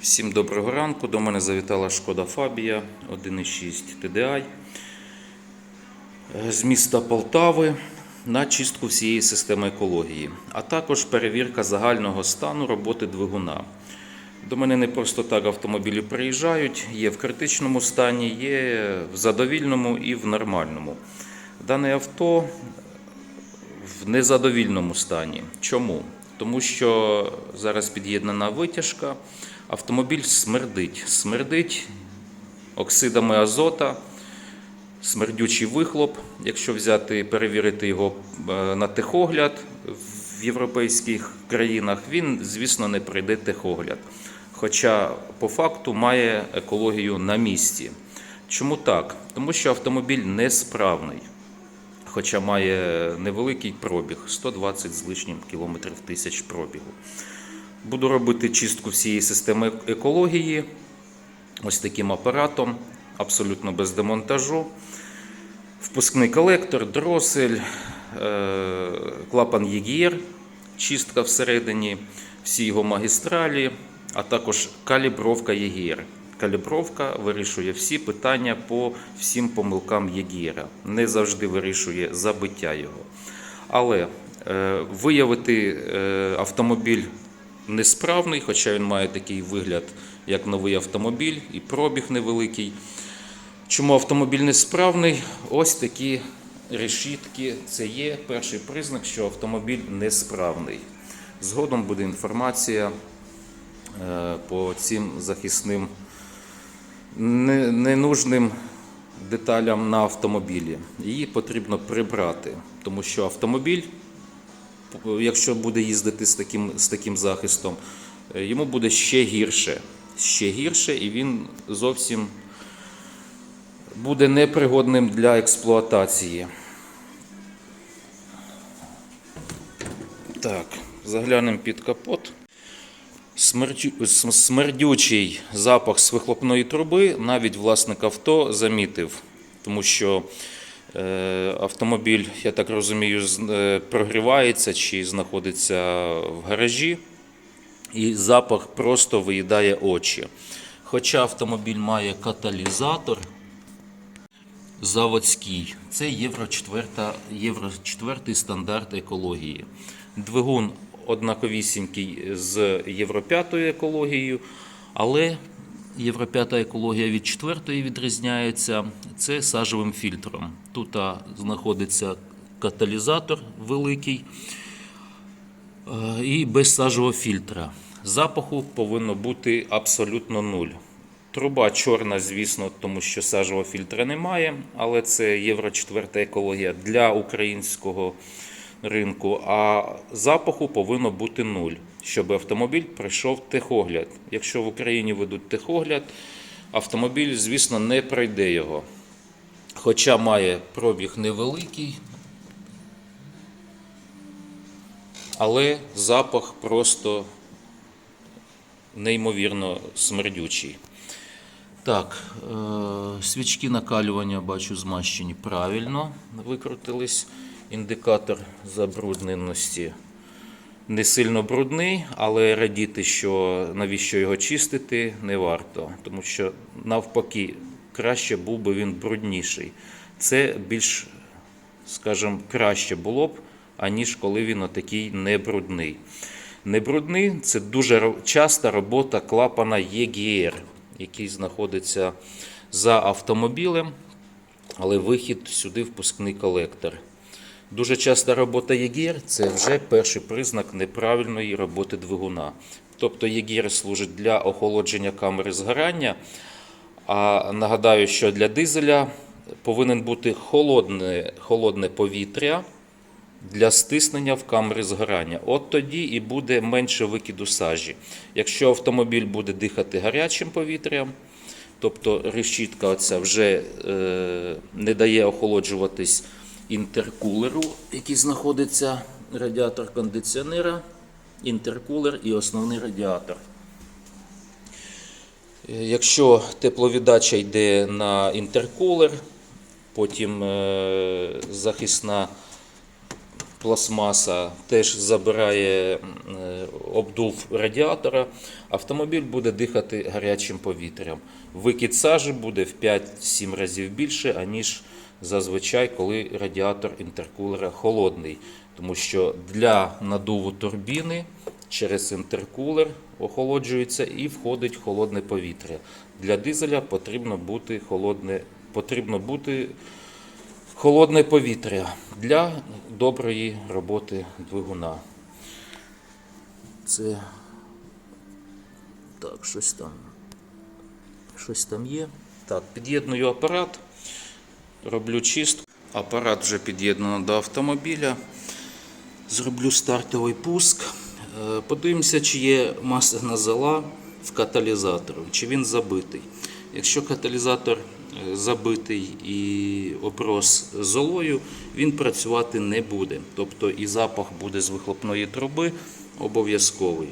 Всім доброго ранку. До мене завітала шкода Фабія 1.6 TDI з міста Полтави на чистку всієї системи екології, а також перевірка загального стану роботи двигуна. До мене не просто так автомобілі приїжджають, є в критичному стані, є в задовільному і в нормальному. Дане авто в незадовільному стані. Чому? Тому що зараз під'єднана витяжка, автомобіль смердить. Смердить оксидами азота, смердючий вихлоп. Якщо взяти, перевірити його е, на техогляд в європейських країнах, він, звісно, не пройде техогляд. Хоча по факту має екологію на місці. Чому так? Тому що автомобіль несправний хоча має невеликий пробіг 120 з лишнім кілометрів тисяч пробігу. Буду робити чистку всієї системи екології ось таким апаратом, абсолютно без демонтажу. Впускний колектор, дросель, е, клапан ЄГР, чистка всередині, всі його магістралі, а також калібровка ЄГР. Калібровка вирішує всі питання по всім помилкам ЄГР. Не завжди вирішує забиття його. Але е, виявити е, автомобіль несправний, хоча він має такий вигляд, як новий автомобіль, і пробіг невеликий. Чому автомобіль несправний? Ось такі решітки. Це є перший признак, що автомобіль несправний. Згодом буде інформація е, по цим захисним ненужним деталям на автомобілі. Її потрібно прибрати, тому що автомобіль, якщо буде їздити з таким, з таким захистом, е, йому буде ще гірше. Ще гірше, і він зовсім буде непригодним для експлуатації. Так, заглянемо під капот. Смердю- см- Смердючий запах з вихлопної труби навіть власник авто замітив, тому що е, автомобіль, я так розумію, е, прогрівається чи знаходиться в гаражі, і запах просто виїдає очі. Хоча автомобіль має каталізатор, заводський. Це Євро 4, Євро 4 стандарт екології. Двигун однаковісінький з Євро 5 екологією, але Євро 5 екологія від 4 відрізняється. Це сажовим фільтром. Тут знаходиться каталізатор великий е, і без сажового фільтра. Запаху повинно бути абсолютно нуль. Труба чорна, звісно, тому що сажового фільтра немає, але це Євро 4 екологія для українського ринку. А запаху повинно бути нуль, щоб автомобіль пройшов техогляд. Якщо в Україні ведуть техогляд, автомобіль, звісно, не пройде його. Хоча має пробіг невеликий, але запах просто неймовірно смердючий. Так, е, свічки накалювання бачу змащені правильно, викрутились. Індикатор забрудненості не сильно брудний, але радіти, що навіщо його чистити, не варто, тому що навпаки краще був би він брудніший. Це більш, скажімо, краще було б, аніж коли він отакий не брудний. Не брудний це дуже часта робота клапана ЄГР, який знаходиться за автомобілем, але вихід сюди впускний колектор. Дуже часта робота ЄГР – це вже перший признак неправильної роботи двигуна. Тобто ЄГР служить для охолодження камери згорання, а нагадаю, що для дизеля повинен бути холодне, холодне повітря для стиснення в камері згорання. От тоді і буде менше викиду сажі. Якщо автомобіль буде дихати гарячим повітрям, тобто решітка оця вже е, не дає охолоджуватись інтеркулеру, який знаходиться радіатор кондиціонера, інтеркулер і основний радіатор. Е, Якщо тепловіддача йде на інтеркулер, потім е, захисна пластмаса теж забирає е, обдув радіатора. Автомобіль буде дихати гарячим повітрям. Викид сажі буде в 5-7 разів більше, аніж зазвичай, коли радіатор інтеркулера холодний. Тому що для надуву турбіни через інтеркулер охолоджується і входить холодне повітря. Для дизеля потрібно бути холодне, потрібно бути холодне повітря для доброї роботи двигуна. Це так, щось там. Щось там є. Так, під'єдную апарат, роблю чистку. Апарат вже під'єднано до автомобіля. Зроблю стартовий пуск. Е, Подивимося, чи є масляна зола в каталізаторі, чи він забитий. Якщо каталізатор е, забитий і оброс золою, він працювати не буде. Тобто і запах буде з вихлопної труби обов'язковий.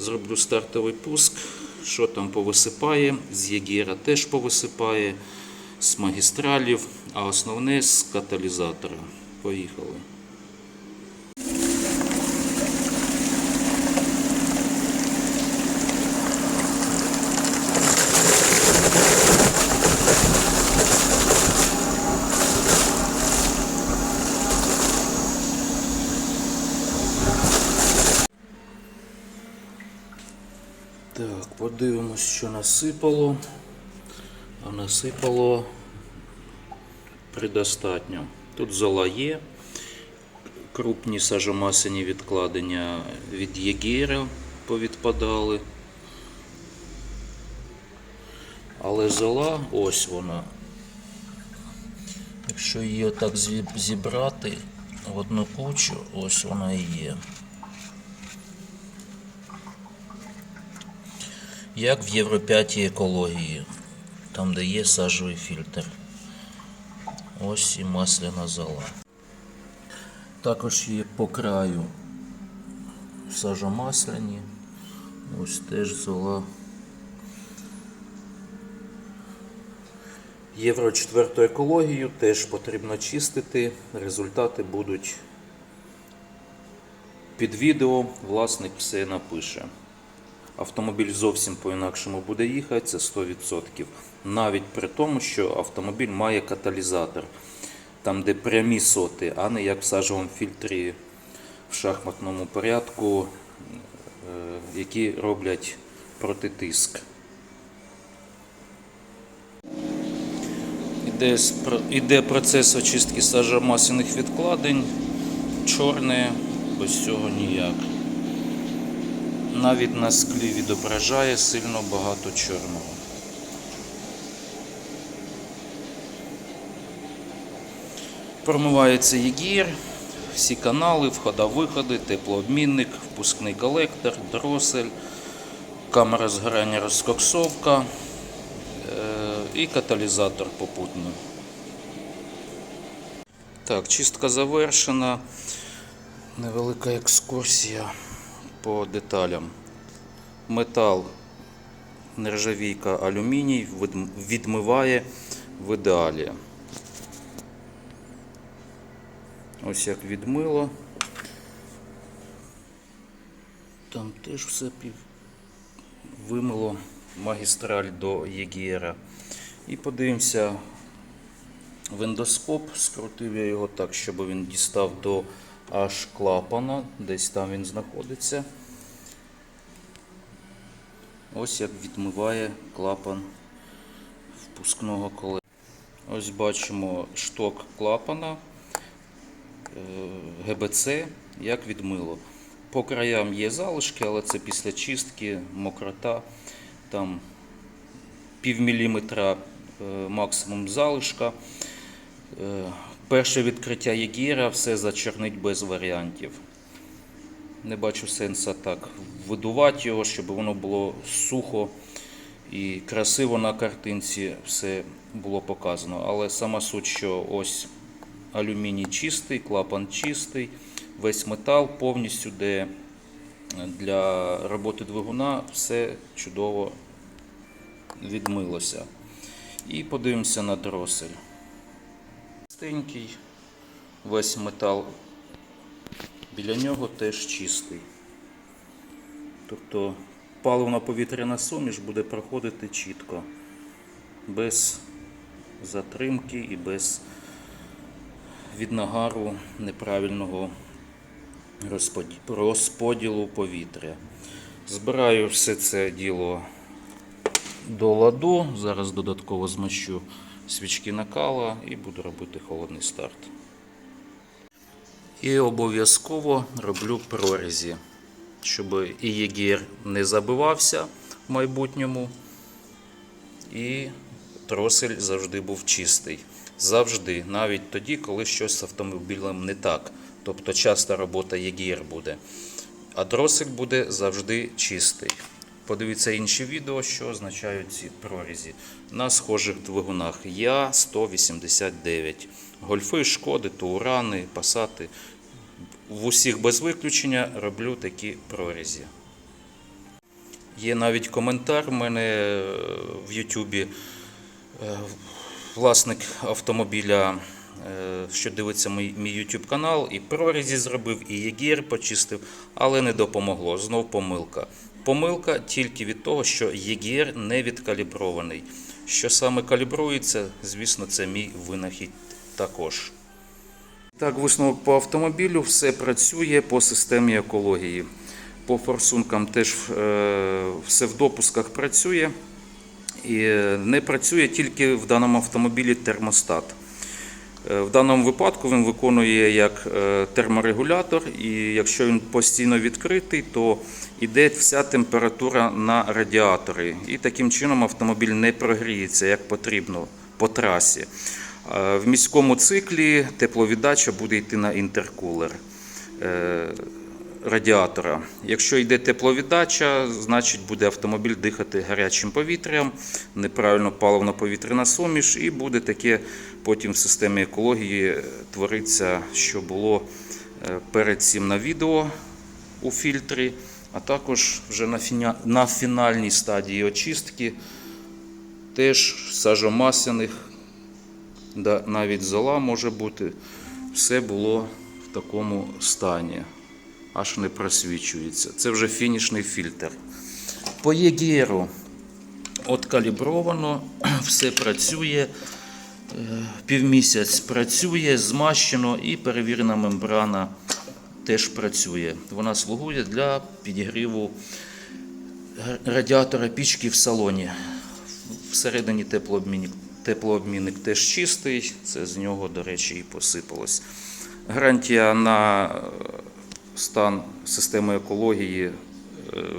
Зроблю стартовий пуск. Що там повисипає? З Єгера теж повисипає, з магістралів, а основне з каталізатора. Поїхали. Так, подивимось, що насипало. Насипало предостатньо. Тут зола є. Крупні сажомасляні відкладення від Єгера повідпадали. Але зола, ось вона. Якщо її отак зі- зібрати в одну кучу, ось вона і є. Як в Євро 5 екології, там де є сажовий фільтр. Ось і масляна зола. Також є по краю сажомасляні. Ось теж зола. Євро 4 екологію теж потрібно чистити. Результати будуть під відео. Власник все напише. Автомобіль зовсім по-інакшому буде їхати, це 100%. Навіть при тому, що автомобіль має каталізатор, там де прямі соти, а не як в сажовому фільтрі в шахматному порядку, е, які роблять протитиск. Іде, іде процес очистки сажомасляних відкладень. Чорне, без цього ніяк. Навіть на склі відображає сильно багато чорного. Промивається єгір, всі канали, входа-виходи, теплообмінник, впускний колектор, дросель, камера згорання розкоксовка е, і каталізатор попутно. Так, чистка завершена. Невелика екскурсія по деталям. Метал, нержавійка, алюміній відмиває в ідеалі. Ось як відмило. Там теж все пів вимило магістраль до Єгера. І подивимося вендоскоп. Скрутив я його так, щоб він дістав до аж клапана. Десь там він знаходиться. Ось як відмиває клапан впускного колеса. Ось бачимо шток клапана е, ГБЦ, як відмило. По краям є залишки, але це після чистки, мокрота, там пів міліметра е, максимум залишка. Перше відкриття Єгіра все зачорнить без варіантів. Не бачу сенсу так видувати його, щоб воно було сухо і красиво на картинці все було показано. Але сама суть, що ось алюміній чистий, клапан чистий, весь метал повністю, де для роботи двигуна все чудово відмилося. І подивимося на дросель. Чистенький, весь метал Біля нього теж чистий. Тобто паливно-повітряна суміш буде проходити чітко, без затримки і без віднагару неправильного розподілу повітря. Збираю все це діло до ладу. Зараз додатково змащу свічки накала і буду робити холодний старт. І обов'язково роблю прорізі, щоб і єгір не забивався в майбутньому, і тросель завжди був чистий. Завжди, навіть тоді, коли щось з автомобілем не так. Тобто часта робота єгір буде. А дросель буде завжди чистий. Подивіться інші відео, що означають ці прорізі. На схожих двигунах Я 189. Гольфи, шкоди, туурани, пасати. В усіх без виключення роблю такі прорізі. Є навіть коментар в мене е, в Ютубі. Е, Власник автомобіля, е, що дивиться мій YouTube канал, і прорізі зробив, і єгір почистив, але не допомогло. Знов помилка. Помилка тільки від того, що єгір не відкалібрований. Що саме калібрується, звісно, це мій винахід також. Так, висновок по автомобілю, все працює по системі екології. По форсункам теж е, все в допусках працює. І не працює тільки в даному автомобілі термостат. Е, В даному випадку він виконує як е, терморегулятор, і якщо він постійно відкритий, то йде вся температура на радіатори. І таким чином автомобіль не прогріється як потрібно по трасі. Е, В міському циклі тепловіддача буде йти на інтеркулер радіатора. Якщо йде тепловіддача, значить буде автомобіль дихати гарячим повітрям, неправильно паливно-повітряна суміш, і буде таке потім в системі екології твориться, що було е, перед цим на відео у фільтрі, а також вже на, фіня... на фінальній стадії очистки теж сажомасляних, да, навіть зола може бути, все було в такому стані, аж не просвічується. Це вже фінішний фільтр. По ЄГРу от калібровано, все працює. Е, Півмісяць працює, змащено і перевірена мембрана теж працює. Вона слугує для підігріву радіатора пічки в салоні. Всередині теплообмінник, теплообмінник теж чистий, це з нього, до речі, і посипалось. Гарантія на е, стан системи екології е,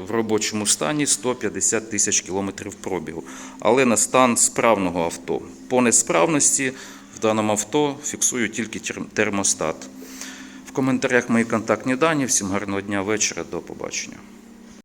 в робочому стані 150 тисяч кілометрів пробігу, але на стан справного авто. По несправності в даному авто фіксую тільки термостат. В коментарях мої контактні дані. Всім гарного дня вечора. До побачення.